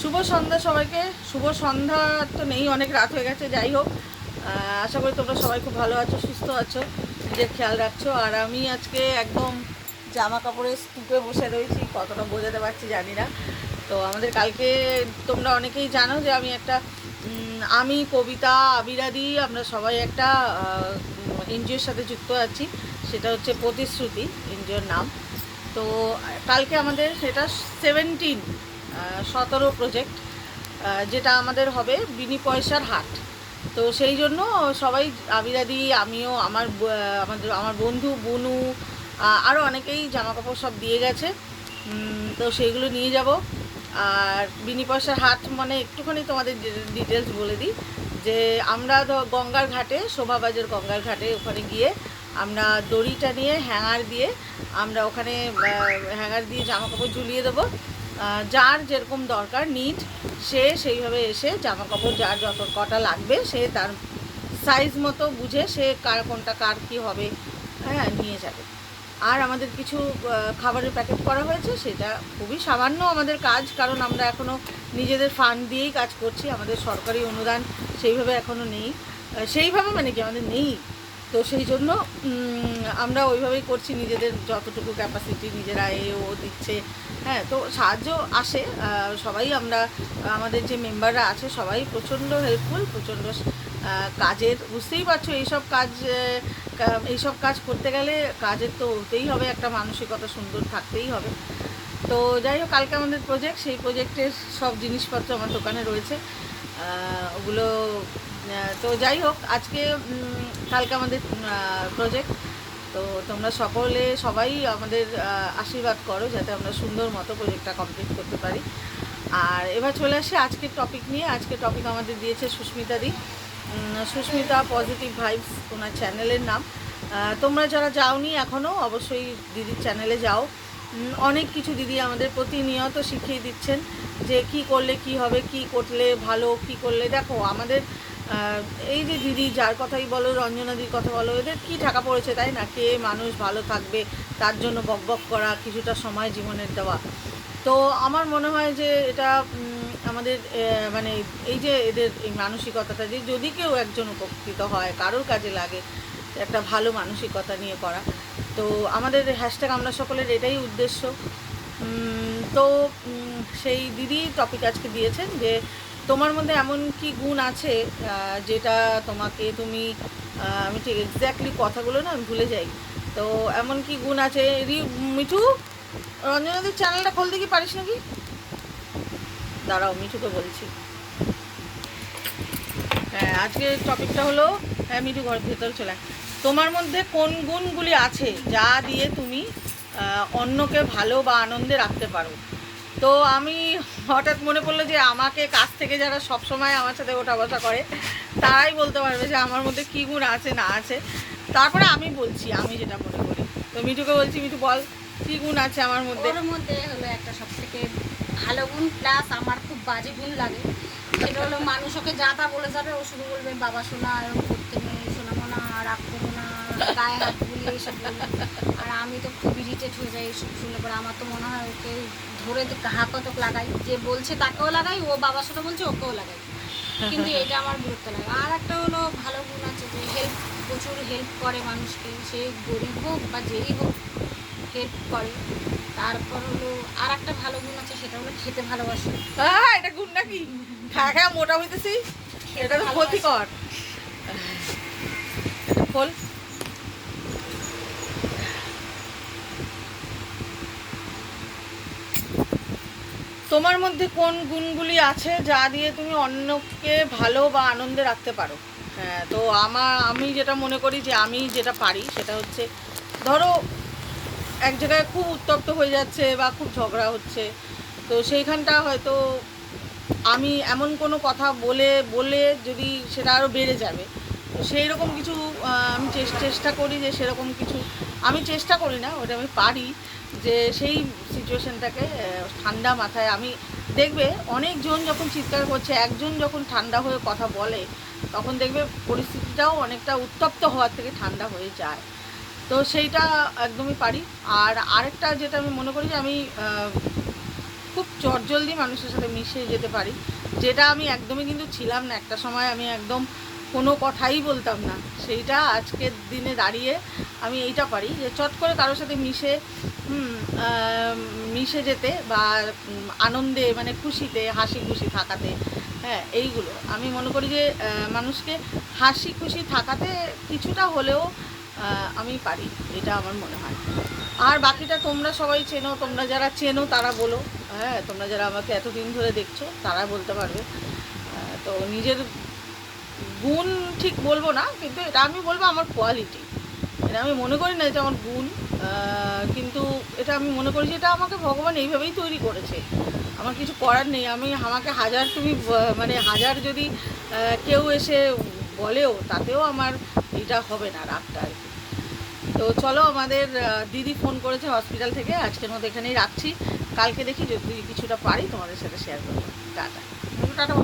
শুভ সন্ধ্যা সবাইকে। শুভ সন্ধ্যা তো নেই, অনেক রাত হয়ে গেছে, যাই হোক। আশা করি তোমরা সবাই খুব ভালো আছো, সুস্থ আছো, নিজের খেয়াল রাখছো। আর আমি আজকে একদম জামা কাপড়ের স্তূপে বসে রয়েছি, কতটা বোঝাতে পারছি জানি না। তো আমাদের কালকে তোমরা অনেকেই জানো যে আমি একটা আমি, কবিতা, আবিরাদি, আমরা সবাই একটা এনজিওর সাথে যুক্ত আছি। সেটা হচ্ছে প্রতিশ্রুতি, এনজিওর নাম। তো কালকে আমাদের সেটা সেভেন্টিন সতেরো প্রজেক্ট যেটা আমাদের হবে বিনি পয়সার হাট। তো সেই জন্য সবাই আবিরাদি আমিও, আমার আমাদের, আমার বন্ধু বনু আরও অনেকেই জামা কাপড় সব দিয়ে গেছে। তো সেইগুলো নিয়ে যাব। আর বিনি পয়সার হাট মানে একটুখানি তোমাদের ডিটেলস বলে দিই, যে আমরা গঙ্গার ঘাটে, শোভাবাজার গঙ্গার ঘাটে ওখানে গিয়ে আমরা দড়িটা নিয়ে হ্যাঙ্গার দিয়ে আমরা ওখানে হ্যাঙ্গার দিয়ে জামা কাপড় ঝুলিয়ে দেবো। যার যেরকম দরকার নিড সে সেইভাবে এসে জামা কাপড় যার যত কটা লাগবে, সে তার সাইজ মতো বুঝে সে কার কোনটা কার কী হবে হ্যাঁ নিয়ে যাবে। আর আমাদের কিছু খাবারের প্যাকেট করা হয়েছে, সেটা খুবই সামান্য আমাদের কাজ, কারণ আমরা এখনও নিজেদের ফান্ড দিয়েই কাজ করছি, আমাদের সরকারি অনুদান সেইভাবে এখনও নেই। সেইভাবে মানে কি আমাদের নেই। তো সেই জন্য আমরা ওইভাবেই করছি নিজেদের যতটুকু ক্যাপাসিটি নিজেরা এও দিচ্ছে। হ্যাঁ তো সাহায্য আসে সবাই আমরা, আমাদের যে মেম্বাররা আছে সবাই প্রচণ্ড হেল্পফুল প্রচণ্ড কাজের, বুঝতেই পারছ এইসব কাজ এইসব কাজ করতে গেলে কাজের তো হতেই হবে, একটা মানসিকতা সুন্দর থাকতেই হবে। তো যাই হোক, কালকে আমাদের প্রজেক্ট সেই প্রজেক্টের সব জিনিসপত্র আমার দোকানে রয়েছে। ওগুলো তো যাই হোক, আজকে কালকে আমাদের প্রজেক্ট তো তোমরা সকলে সবাই আমাদের আশীর্বাদ করো যাতে আমরা সুন্দর মতো প্রজেক্টটা কমপ্লিট করতে পারি। আর এবার চলে আসি আজকের টপিক নিয়ে। আজকের টপিক আমাদের দিয়েছে সুস্মিতা দি। সুস্মিতা পজিটিভ ভাইবস ওনার চ্যানেলের নাম। তোমরা যারা যাওনি এখনও অবশ্যই দিদির চ্যানেলে যাও। অনেক কিছু দিদি আমাদের প্রতিনিয়ত শিখিয়ে দিচ্ছেন যে কি করলে কি হবে, কি করলে ভালো, কি করলে, দেখো, আমাদের এই যে দিদি, যার কথাই বলো রঞ্জনাদির কথা বলো, এদের কি টাকা পড়েছে তাই না? কে মানুষ ভালো থাকবে, তার জন্য বক বক করা, কিছুটা সময় জীবনের দেওয়া। তো আমার মনে হয় যে এটা আমাদের মানে এই যে এদের এই মানসিকতাটা, যে যদি কেউ একজন উপকৃত হয়, কারোর কাজে লাগে, একটা ভালো মানসিকতা নিয়ে করা। তো আমাদের হ্যাশট্যাগ আমরা সকলের এটাই উদ্দেশ্য। তো সেই দিদি টপিক আজকে দিয়েছেন যে তোমার মধ্যে এমন কি গুণ আছে যেটা তোমাকে তুমি আমি ঠিক এক্স্যাক্টলি কথাগুলো না আমি ভুলে যাই। তো এমন কি গুণ আছে? রি- মিঠু? রঞ্জনাদের চ্যানেলটা খুলতে কি পারিস নাকি? দাঁড়াও, মিঠুকে বলছি। হ্যাঁ আজকের টপিকটা হলো হ্যাঁ মিঠু ঘর ভেতরে চলে তোমার মধ্যে কোন গুণগুলি আছে, যা দিয়ে তুমি অন্যকে ভালো বা আনন্দে রাখতে পারো? তো আমি হঠাৎ মনে পড়ল যে আমাকে কাছ থেকে যারা সব সময় আমার সাথে ওঠা বসা করে, তারাই বলতে পারবে যে আমার মধ্যে কী গুণ আছে, না আছে। তারপরে আমি বলছি, আমি যেটা মনে করি। তো মিঠুকে বলছি, মিঠু, বল, কী গুণ আছে আমার মধ্যে? ওর মধ্যে হলো একটা সব থেকে ভালো গুণ, প্লাস আমার খুব বাজে গুণ লাগে। সেটা হলো মানুষ ওকে যা তা বলে যাবে, ও শুধু বলবে, বাবা শোনা, এরকম করতে নেই শোনাবো না রাগ করো না গায়ে হাত বুলিয়ে বলবে আর আমি তো খুব ইরিটেট হয়ে যাই এইসব শুনলে। পরে আমার তো মনে হয় ওকে ধরে হাতক লাগাই। যে বলছে তাকেও লাগাই ও বাবা শোনা বলছে ওকেও লাগাই। কিন্তু এটা আমার বিরক্ত লাগে। আর একটা হলো ভালো গুণ আছে যে হেল্প প্রচুর হেল্প করে মানুষকে। সে গরিব হোক বা যেই হোক হেল্প করে। তারপর হলো আর একটা ভালো গুণ আছে সেটা হলো খেতে ভালোবাসে। হ্যাঁ এটা গুণ নাকি? খায় খায় মোটা হইতেছি এটা তো ক্ষতিকর। খোল। তোমার মধ্যে কোন গুণগুলি আছে যা দিয়ে তুমি অন্যকে ভালো বা আনন্দে রাখতে পারো? হ্যাঁ তো আমার আমি যেটা মনে করি যে আমি যেটা পারি সেটা হচ্ছে, ধরো এক জায়গায় খুব উত্তপ্ত হয়ে যাচ্ছে বা খুব ঝগড়া হচ্ছে, তো সেইখানটা হয়তো আমি এমন কোনো কথা বলে বলে যদি সেটা আরও বেড়ে যাবে, তো সেই রকম কিছু আমি চেষ্টা করি যে সেরকম কিছু, আমি চেষ্টা করি না, ওটা আমি পারি যে সেই সিচুয়েশনটাকে ঠান্ডা মাথায় আমি দেখবে অনেকজন যখন চিৎকার করছে, একজন যখন ঠান্ডা হয়ে কথা বলে, তখন দেখবে পরিস্থিতিটাও অনেকটা উত্তপ্ত হওয়ার থেকে ঠান্ডা হয়ে যায়। তো সেইটা একদমই পারি। আর আরেকটা যেটা আমি মনে করি যে আমি খুব চটজলদি মানুষের সাথে মিশে যেতে পারি, যেটা আমি একদমই কিন্তু ছিলাম না। একটা সময় আমি একদম কোনো কথাই বলতাম না। সেইটা আজকের দিনে দাঁড়িয়ে আমি এইটা পারি যে চট করে কারোর সাথে মিশে মিশে যেতে বা আনন্দে মানে খুশিতে হাসি খুশি থাকাতে হ্যাঁ এইগুলো। আমি মনে করি যে মানুষকে হাসি খুশি থাকাতে কিছুটা হলেও আমি পারি, এটা আমার মনে হয়। আর বাকিটা তোমরা সবাই চেনো, তোমরা যারা চেনো তারা বলো হ্যাঁ তোমরা যারা আমাকে এতদিন ধরে দেখছ তারা বলতে পারবে। তো নিজের গুণ ঠিক বলব না, কিন্তু এটা আমি বলব আমার কোয়ালিটি এটা আমি মনে করি না এটা আমার গুণ কিন্তু এটা আমি মনে করি যে এটা আমাকে ভগবান এইভাবেই তৈরি করেছে। আমার কিছু করার নেই। আমি আমাকে হাজার তুমি মানে হাজার যদি কেউ এসে বলেও তাতেও আমার এটা হবে না রাগটা আর কি। তো চলো আমাদের দিদি ফোন করেছে হসপিটাল থেকে। আজকের মতো এখানেই রাখছি। কালকে দেখি যদি কিছুটা পারি তোমাদের সাথে শেয়ার করব। টাটা। টাটা।